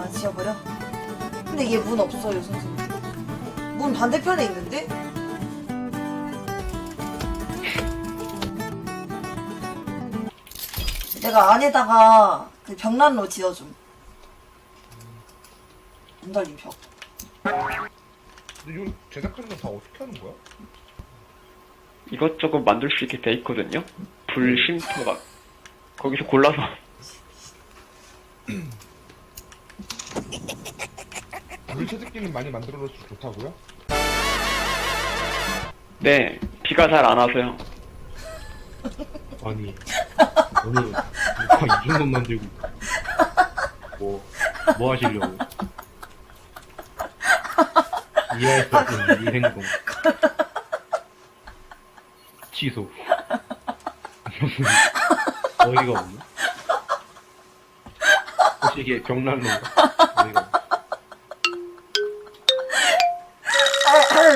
아 지워버려? 근데 얘 문 없어요 선생님 문 반대편에 있는데? 내가 안에다가 그 벽난로 지어줌 문 달린 벽 근데 이거 제작하는 건 다 어떻게 하는 거야? 이것저것 만들 수 있게 돼 있거든요. 불 쉼터 막 거기서 골라서 물체들끼리 많이 만들어 놓을수 좋다고요? 네 비가 잘 안 와서요. 아니 오늘 누가 이 정도 만들고 뭐, 뭐 하시려고 이해할 수 없는 이 행동 취소 어이가 없네 혹시 이게 벽난로인가? 어이가 없네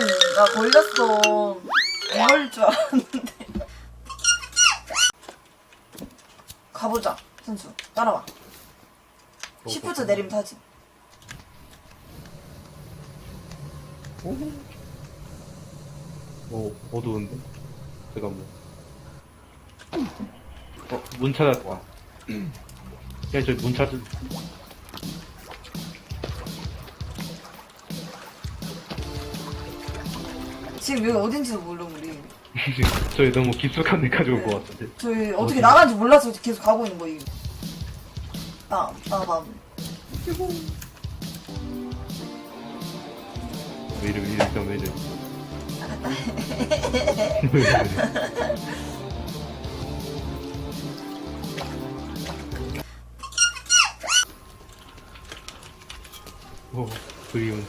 나 걸렸어 안 걸릴 줄 알았는데 가보자 선수 따라와 시프트 내리면 타지 어, 어두운데? 잠깐만. 어, 문 찾았다. 야, 저문 찾은. 지금 여기 어딘지도 모르고 우리 저희 너무 깊숙한 데 가지고 온것 같은데. 저희 어떻게 어디? 나간지 몰라서 계속 가고 있는 거예요 아, 아, 왜 이래, 왜 이래, 일단 왜 이래. 왜 이래. 오, 그리운.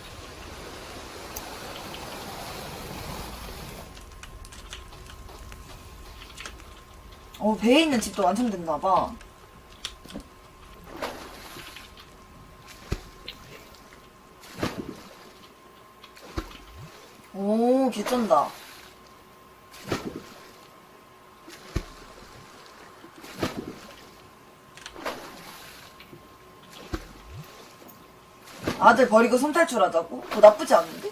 어 배에 있는 집도 완성됐나 봐 오, 개쩐다. 아들 버리고 손탈출하자고? 그거 나쁘지 않은데?